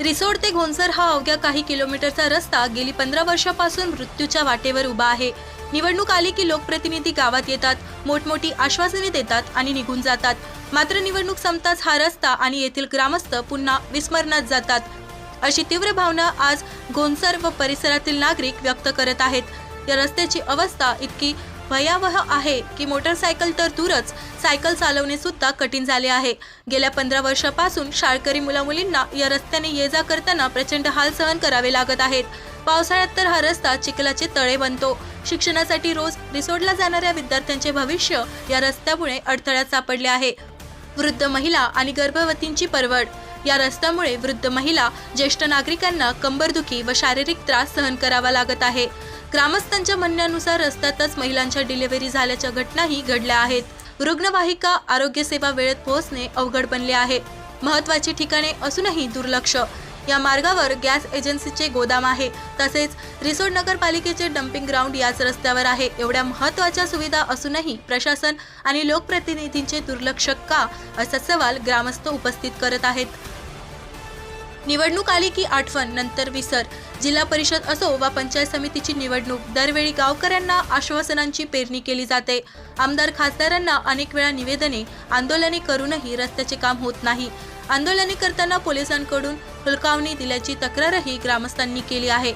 रिसोड ते घोणसर हा अवघ्या काही किलोमीटरचा रस्ता गेली पंधरा वर्षापासून मृत्यूच्या वाटेवर उभा आहे. निवडणूक आली की लोकप्रतिनिधी गावात येतात मोठमोठी आश्वासने देतात आणि निघून जातात. मात्र निवडणूक संपताच हा रस्ता आणि येथील ग्रामस्थ पुन्हा विस्मरणात जातात. अशी तीव्र भावना आज घोणसर व परिसरातील नागरिक व्यक्त करत आहेत. या रस्त्याची अवस्था इतकी भयावह आहे की मोटरसायकल तर दूरच सायकल चालवणे सुद्धा कठीण झाले आहे. गेल्या पंधरा वर्षापासून शाळकरी मुलामुलींना या रस्त्याने ये जा करताना प्रचंड हाल सहन करावे लागत आहेत. पावसाळ्यात तर हा रस्ता चिखलाचे तळे बनतो. शिक्षणासाठी रोज रिसोडला जाणाऱ्या विद्यार्थ्यांचे भविष्य या रस्त्यामुळे अडथळ्यात सापडले आहे. वृद्ध महिला आणि गर्भवतींची परवड. या रस्त्यामुळे वृद्ध महिला ज्येष्ठ नागरिकांना कंबरदुखी व शारीरिक त्रास सहन करावा लागत आहे. ग्रामस्थांच्या म्हणण्यानुसार रस्त्यातच महिलांच्या डिलिव्हरी झाल्याच्या घटनाही घडल्या आहेत. रुग्णवाहिका आरोग्य सेवा वेळेत पोहोचणे अवघड बनले आहे. महत्वाची ठिकाणे असूनही दुर्लक्ष. या मार्गावर गॅस एजन्सीचे गोदाम आहे. तसेच रिसोड नगरपालिकेचे डम्पिंग ग्राउंड याच रस्त्यावर आहे. एवढ्या महत्त्वाच्या सुविधा असूनही प्रशासन आणि लोकप्रतिनिधींचे दुर्लक्ष का? असा सवाल ग्रामस्थ उपस्थित करत आहेत. निवडणूक आली की आठवण नंतर विसर. जिल्हा परिषद असो वा पंचायत समितीची निवडणूक दरवेळी गावकऱ्यांना आश्वासनांची पेरणी केली जाते. आमदार खासदारांना अनेक वेळा निवेदने आंदोलने करूनही रस्त्याचे काम होत नाही. आंदोलने करताना पोलिसांकडून हुलकावणी दिल्याची तक्रारही ग्रामस्थांनी केली आहे.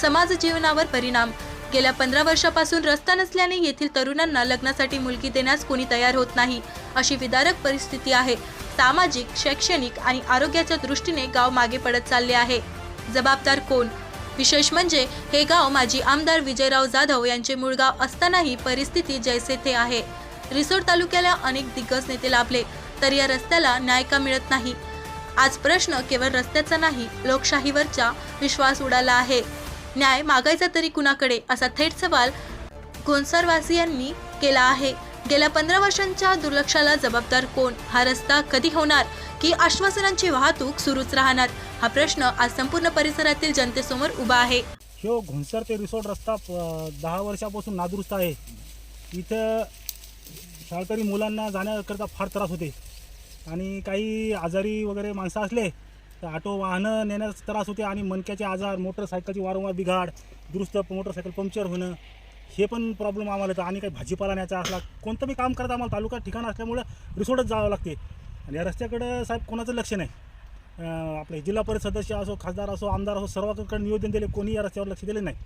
समाज जीवनावर परिणाम गेल्या पंधरा वर्षापासून रस्ता नसल्याने येथील तरुणांना लग्नासाठी मुलगी देण्यास कोणी तयार होत नाही. अशी विदारक परिस्थिती आहे. सामाजिक शैक्षणिक आणि आरोग्याच्या दृष्टीने गाव मागे पडत चालले आहे. जबाबदार कोण? विशेष म्हणजे हे गाव माजी आमदार विजयराव जाधव यांचे मूळ गाव असतानाही परिस्थिती जैसे थे आहे. रिसोड तालुक्याला अनेक दिग्गज नेते लाभले तर या रस्त्याला न्याय का मिळत नाही. आज प्रश्न केवळ रस्त्याचा नाही लोकशाहीवरचा विश्वास उडाला आहे. न्याय मागायचा तरी कुणाकडे असा थेट सवाल घोणसरवासियांनी केला आहे. गेल्या पंधरा वर्षांच्या दुर्लक्षाला जबाबदार कोण? हा रस्ता कधी होणार? की आश्वासनांची वाहतूक सुरूच राहणार? हा प्रश्न आज संपूर्ण परिसरातील जनतेसमोर उभा आहे. ह्यो घुंसर ते रिसोर्ट रस्ता दहा वर्षापासून नादुरुस्त आहे इथं शाळकरी मुलांना जाण्याकरता फार त्रास होते. आणि काही आजारी वगैरे माणसं असले तर ऑटो वाहनं नेण्यास त्रास होते आणि मणक्याचे आजार मोटरसायकलची वारंवार बिघाड दुरुस्त मोटरसायकल पंक्चर होणं हे पण प्रॉब्लेम आम्हाला येतं. आणि काही भाजीपाला न्यायचा असला कोणतं बी काम करता आम्हाला तालुका ठिकाण असल्यामुळं रिसोर्टच जावं लागते. आणि या रस्त्याकडं साहेब कोणाचं लक्ष नाही. आपले जिल्हा परिषद सदस्य असो खासदार असो आमदार असो सर्वांकडे निवेदन दिले कोणी या रस्त्यावर लक्ष दिले नाही.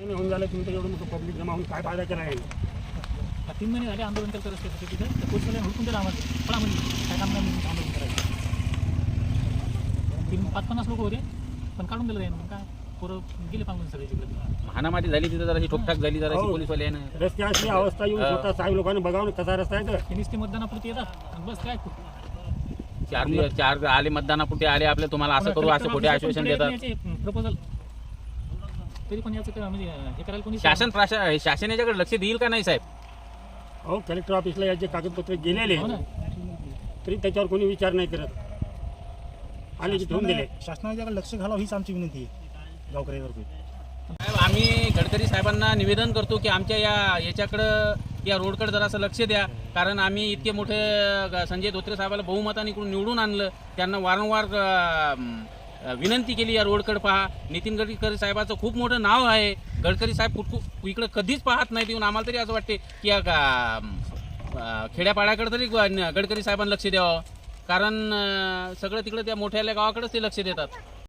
होऊन झालं तुमचं एवढं मोठं पब्लिक जमा होऊन काय फायदा केला आहे तीन महिने झाले आंदोलन करत रस्ते होते तिथं हुडकून दिलं आम्हाला? पण आम्हाला काय काम नाही आंदोलन करायचं तीन पाच पन्नास लोक होते पण काढून दिलं त्यानं. मग काय? पोरं गेले पांगून सगळे तिकडे. हाणामारी झाली तिथं जराशी ठोकठाक झाली जराशी हो. पोलीसवाले आहे ना रस्ते असली अवस्था येऊन हा. स्वतः साहेब लोकांनी बघावं कसा रस्ता आहे तर. नुसते मतदानापुरती येतात. आणि बस काय चार दिवस चार आले मतदानापुरते आले आपले तुम्हाला असं करू असं खोटे आश्वासन देतात. प्रपोजल तरी पण याचं काय म्हणजे हे करायला कोणी शासन प्रशा शासन याच्याकडे लक्ष देईल का नाही साहेब? अहो कलेक्टर ऑफिसला याचे कागदपत्र गेलेले हो ना. तरी त्याच्यावर कोणी विचार नाही करत. आले ठेवून दिले. शासनाच्याकडे लक्ष घालावं हीच आमची विनंती आहे. गावकऱ्यावरती साहेब आम्ही गडकरी साहेबांना निवेदन करतो की आमच्या या याच्याकडं या रोडकडे जरासं लक्ष द्या. कारण आम्ही इतके मोठे ग- संजय धोत्रे साहेबाला बहुमताने इकडून निवडून आणलं. त्यांना वारंवार विनंती केली या रोडकडे पहा. नितीन गडकरी साहेबाचं खूप मोठं नाव आहे. गडकरी साहेब कुठकू इकडं कधीच पाहत नाहीत येऊन. आम्हाला तरी असं वाटते की या खेड्यापाड्याकडे तरी ग- गडकरी साहेबांना लक्ष द्यावं. कारण अं, सगळं तिकडं त्या मोठ्याल्या गावाकडेच ते लक्ष देतात.